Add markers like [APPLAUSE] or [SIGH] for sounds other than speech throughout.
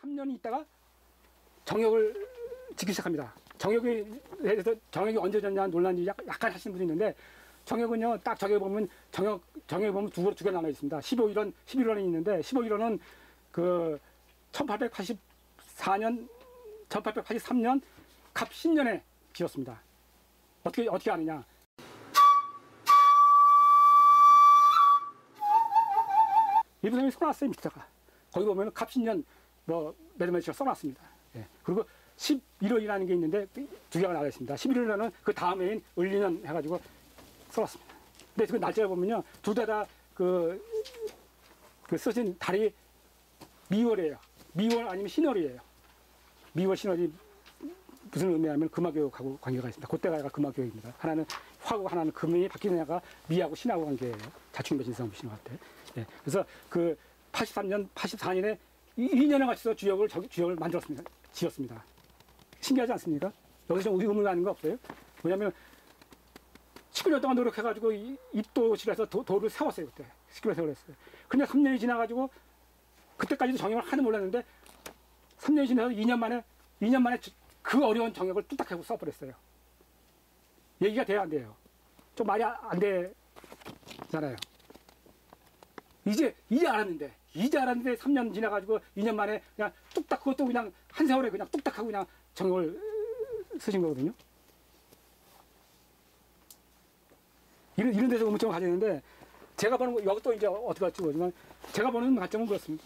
3년 있다가 정역을 짓기 시작합니다. 정역에 대해서 정역이 언제 졌냐 논란이 약- 약간 하시는 분이 있는데 정역은요 딱 저기 보면 정역 정역에 보면 두, 두개 나눠 있습니다. 15일원 11일원이 있는데 15일원은 그 1884년 1883년 갑신년에 지었습니다. 어떻게 어떻게 아느냐? 일부선이 써놨어요 밑에다가 거기 보면 갑신년 뭐 매드매치가 써놨습니다. 예. 그리고 11월이라는 게 있는데 두 개가 나와 있습니다. 11월에는 그 다음 해인 을리년 해가지고 써놨습니다. 근데 그 날짜를 보면요 둘다다그 그 써진 달이 미월이에요. 미월 아니면 신월이에요. 미월 신월이 무슨 의미냐면 금화교육하고 관계가 있습니다. 그때가 금화교육입니다. 하나는 화고 하나는 금이 바뀌는 애가 미하고 신하고 관계예요. 자충배 진성 신화 때. 예. 그래서 그 83년, 84년에 1년에 맞춰서 주역을 저- 주역을 만들었습니다. 지었습니다. 신기하지 않습니까? 여기서 좀 의문 가는 거 없어요? 뭐냐면 19년 동안 노력해가지고 이- 입도실에서 도, 도를 세웠어요 그때 19년 세월했어요. 근데 3년이 지나가지고 그때까지도 정형을 하도 몰랐는데 3년이 지나서 2년 만에 2년 만에 저- 그 어려운 정역을 뚝딱 하고 써버렸어요. 얘기가 돼야 안 돼요. 좀 말이 안- 안 되잖아요. 이제 이제 알았는데 이제 알았는데 3년 지나가지고 2년 만에 그냥 뚝딱 그것도 그냥 한 세월에 그냥 뚝딱 하고 그냥 정역을 쓰신 거거든요. 이런 이런 데서 의문점을 가지는데 제가 보는 거 여기 또 이제 어떻게 할지 모르지만 제가 보는 관점은 그렇습니다.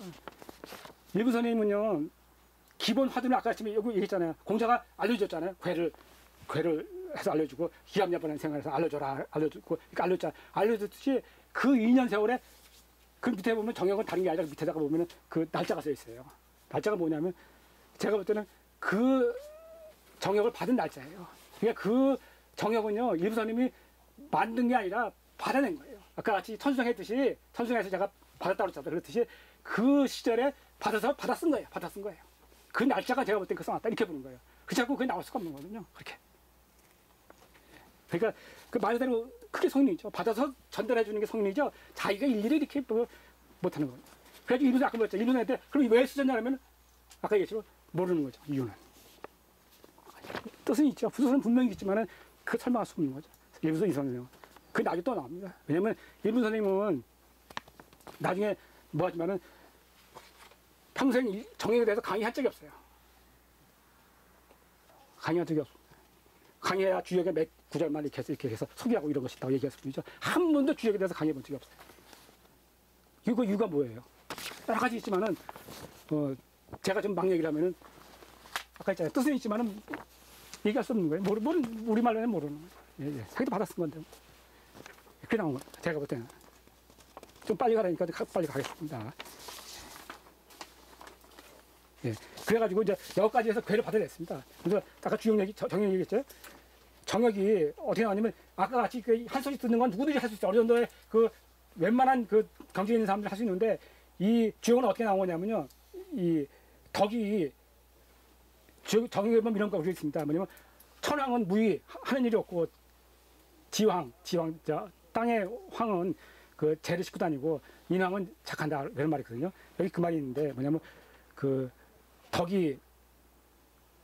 일부 선생님은요 기본 화두는 아까 아침에 여기 얘기했잖아요. 공자가 알려줬잖아요. 괴를 괴를 해서 알려주고 기암야반한 생활에서 알려줘라 알려주고 그러니까 알려줬잖아. 알려줬듯이 그 2년 세월에 그 밑에 보면 정형은 다른 게 아니라 그 밑에다가 보면은 그 날짜가 써 있어요. 날짜가 뭐냐면 제가 볼 때는 그 정역을 받은 날짜예요. 그러니까 그 정역은요 일부 선생님이 만든 게 아니라 받아낸 거예요. 아까 같이 천수정 했듯이 천수정에서 제가 받았다고 했잖아요. 그렇듯이 그 시절에 받아서 받아 쓴 거예요. 받아 쓴 거예요. 그 날짜가 제가 볼 땐 그 써놨다 이렇게 보는 거예요. 그 자꾸 그게 나올 수가 없는 거거든요. 그렇게. 그러니까 그 말대로 크게 성리죠. 받아서 전달해 주는 게 성리죠. 자기가 일일이 이렇게 뭐 못하는 거예요. 그래가지고 일본 아까 말했죠. 일본한테 그럼 왜 쓰셨냐면 아까 얘기했지만 모르는 거죠. 이유는. 뜻은 있죠. 부서는 분명히 있지만은 그 설명할 수 없는 거죠. 일본 이 선생님은. 그 나중에 또 나옵니다. 왜냐면 일본 선생님은 나중에 뭐 하지만은 평생 이 정형에 대해서 강의한 적이 없어요. 강의한 적이 없어요. 강의해야 주역의 몇 구절만 이렇게 해서, 이렇게 해서 소개하고 이런 것이 있다고 얘기했을 뿐이죠. 한 번도 주역에 대해서 강의해 본 적이 없어요. 이거 이유가 뭐예요? 여러 가지 있지만은 어, 제가 좀 막 얘기를 하면은 아까 있잖아요. 뜻은 있지만은 얘기할 수 없는 거예요. 모르, 모르, 우리말로는 모르는 거예요. 예, 예. 자기도 쓴 건데. 그게 나온 거예요. 제가 볼 때는. 좀 빨리 가라니까 가- 빨리 가겠습니다. 예. 그래가지고 이제 여기까지 해서 괴를 받아냈습니다. 그래서 아까 주영 얘기, 저- 정영 얘기했죠? 정혁이 어떻게 나왔냐면 아까 같이 그 한 소리 듣는 건 누구든지 할 수 있어요. 어느 정도의 그 웬만한 그 경쟁 있는 사람들 할 수 있는데 이 주영은 어떻게 나온 거냐면요. 이 덕이 주- 정혁에 보면 이런 거 우리 있습니다. 뭐냐면 천황은 무위 하- 하는 일이 없고 지황 지황 저 땅의 황은 그 죄를 싣고 다니고 인왕은 착한다 이런 말이 있거든요. 여기 그 말이 있는데 뭐냐면 그 덕이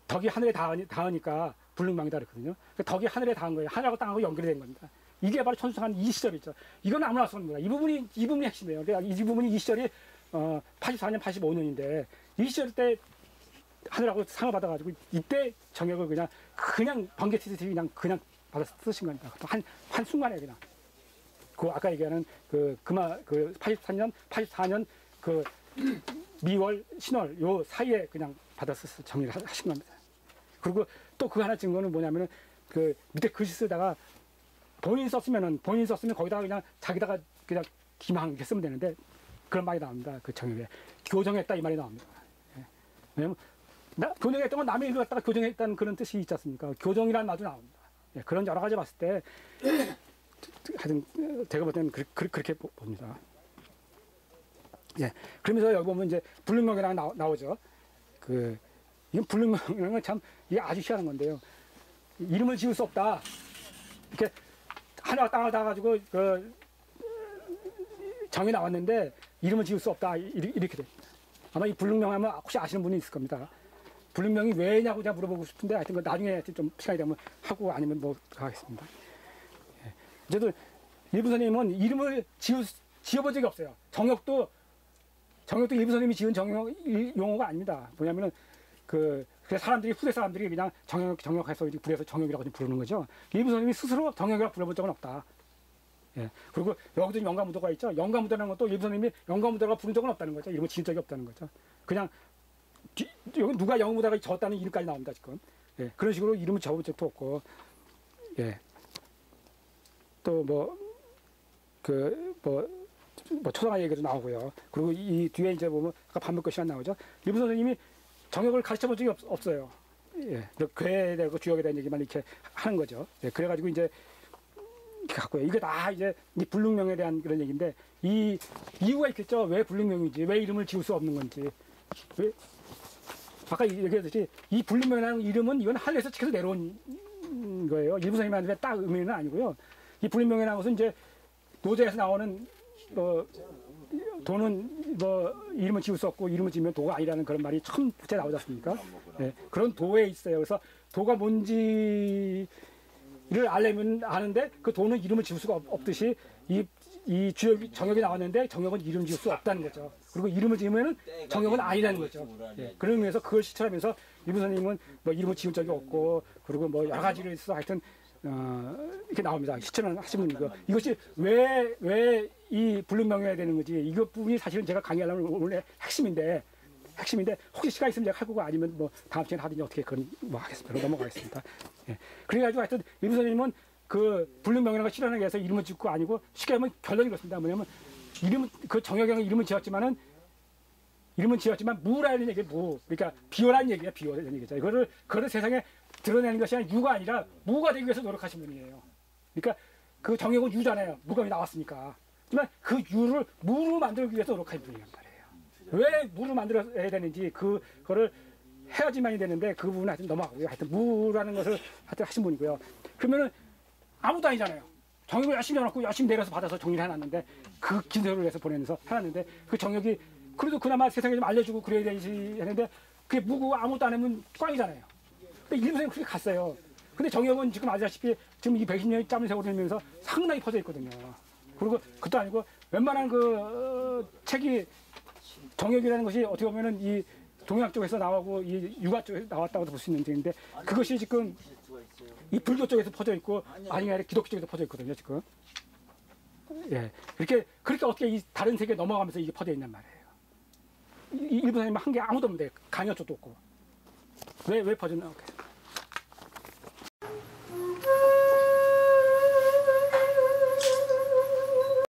덕이 하늘에 닿으니, 닿으니까 불능망이다 그랬거든요. 그 덕이 하늘에 닿은 거예요. 하늘하고 땅하고 연결이 된 겁니다. 이게 바로 천수한 이 시절이죠. 이건 아무나 할 수 없는 거야. 이 부분이 이 부분이 핵심이에요. 그러니까 이 부분이 이 시절이 어 84년, 85년인데 이 시절 때 하늘하고 상을 받아가지고 이때 정역을 그냥 그냥 번개 티티 그냥 그냥 받아 쓰신 겁니다. 한, 한 순간에 그냥. 그 아까 얘기하는 그 그마 그 83년, 84년 그 미월, 신월 요 사이에 그냥 받아 써서 정리를 하- 하신 겁니다. 그리고 또 그 하나 증거는 뭐냐면은 그 밑에 글씨 쓰다가 본인 썼으면은 본인 썼으면 거기다가 그냥 자기다가 그냥 기망 이렇게 쓰면 되는데 그런 말이 나옵니다. 그 정역에 교정했다 이 말이 나옵니다. 예. 왜냐면 나, 교정했던 건 남의 일을 갖다가 교정했다는 그런 뜻이 있지 않습니까? 교정이라는 말도 나옵니다. 예, 그런 여러 가지 봤을 때 [CLEARS THROAT] 하여튼 어, 제가 볼 때는 그, 그, 그렇게 보- 봅니다. 예, 그러면서 여기 보면 이제 불능명이라고 나오, 나오죠. 그 이건 불능명이라는 건 참 이게 아주 희한한 건데요. 이름을 지을 수 없다. 이렇게 하나 땅을 다 가지고 그 정이 나왔는데 이름을 지을 수 없다 이- 이렇게 됩니다. 아마 이 불능명하면 혹시 아시는 분이 있을 겁니다. 불능명이 왜냐고 제가 물어보고 싶은데 하여튼 그 나중에 좀 시간이 되면 하고 아니면 뭐 하겠습니다. 예. 어쨌든 일부 선생님은 이름을 지우, 지어본 적이 없어요. 정역도 정역도 일부 선생님이 지은 정역 이- 용어가 아닙니다. 뭐냐면은 그 그래서 사람들이 후대 사람들이 그냥 정역 정역해서 이제 불에서 정역이라고 좀 부르는 거죠. 일부 선생님이 스스로 정역이라고 불러본 적은 없다. 예. 그리고 여기도 영가무도가 있죠. 영가무도라는 것도 일부 선생님이 영가무도라고 부른 적은 없다는 거죠. 이름을 지은 적이 없다는 거죠. 그냥 뒤, 누가 영무다가 적었다는 이름까지 나옵니다 지금. 예. 그런 식으로 이름을 적은 적도 없고, 예. 또 뭐 그뭐뭐 초등학 얘기도 나오고요. 그리고 이 뒤에 이제 보면 아까 반복 것이 안 나오죠. 일부 선생님이 정역을 가르쳐 본 적이 없, 없어요. 예. 그 괴에 대고 주역에 대한 얘기만 이렇게 하는 거죠. 예. 그래가지고 이제 갖고요. 이게 다 이제 이 불능명에 대한 그런 얘기인데 이 이유가 있겠죠. 왜 불능명인지, 왜 이름을 지을 수 없는 건지. 왜 아까 얘기했듯이 이 불능명이라는 이름은 이건 하늘에서 책에서 내려온 거예요. 일부 선생님한테 딱 의미는 아니고요. 이 불능명이라는 것은 이제 노제에서 나오는 뭐 도는 뭐 이름을 지을 수 없고 이름을 지으면 도가 아니라는 그런 말이 처음 부터 나오지 않습니까? 예, 그런 도에 있어요. 그래서 도가 뭔지를 알려면 아는데 그 도는 이름을 지을 수가 없- 없듯이 이, 이 주역이 정역이 나왔는데 정역은 이름 지을 수 없다는 거죠. 그리고 이름을 지으면은 정역은 아니라는 거죠. 예, 그런 의미에서 그걸 실천하면서 이분 선생님은 뭐 이름을 지은 적이 없고 그리고 뭐 여러 가지를 있어 하여튼 어, 이렇게 나옵니다. 실천을 하신 분이고 이것이 왜 왜 이 불능명해야 되는 거지 이것 부분이 사실은 제가 강의하려면 오늘 핵심인데 핵심인데 혹시 시간 있으면 제가 할 거고 아니면 뭐 다음 주에 하든지 어떻게 그런 뭐 하겠습니다. 넘어가겠습니다. 예. 그래가지고 하여튼 이분 선생님은 그 불능명이라는 걸 실현하기 위해서 이름을 짓고 아니고 쉽게 하면 결론이 그렇습니다. 뭐냐면 이름은 그 정혁영은 이름을 지었지만은 이름은 지었지만 무라는 얘기 무 그러니까 비워라는 얘기야 비워라는 얘기죠. 이거를 그거를 세상에 드러내는 것이 아니라 유가 아니라 무가 되기 위해서 노력하신 분이에요. 그러니까 그 정혁은 유잖아요. 무가 나왔으니까. 하지만 그 유를 무로 만들기 위해서 노력한 분이란 말이에요. 왜 무를 만들어야 되는지 그거를 해야지만이 되는데 그 부분은 하여튼 넘어가고요. 하여튼 무라는 것을 하여튼 하신 분이고요. 그러면은 아무도 아니잖아요. 정혁을 열심히 해놓고 열심히 내려서 받아서 정리를 해놨는데 그 기도를 위해서 보내면서 해놨는데 그 정혁이 그래도 그나마 세상에 좀 알려주고 그래야 되지 했는데 그게 무고 아무것도 안 하면 꽝이잖아요. 일부선이 그렇게 갔어요. 근데 정혁은 지금 아시다시피 지금 이 120년이 짧은 세월을 내면서 상당히 퍼져 있거든요. 그리고 그것도 아니고 웬만한 그 어, 책이 정혁이라는 것이 어떻게 보면은 이 동양 쪽에서 나오고 이 유가 쪽에서 나왔다고도 볼수 있는 점인데 그것이 지금 이 불교 쪽에서 퍼져 있고 아니면 기독교 쪽에서 퍼져 있거든요 지금. 예, 그렇게 그렇게 어떻게 이 다른 세계에 넘어가면서 이게 퍼져 있냔 말이에요. 이- 이 일본 사람 한게 아무도 없는데 강요 쪽도 없고 왜 왜 퍼졌나?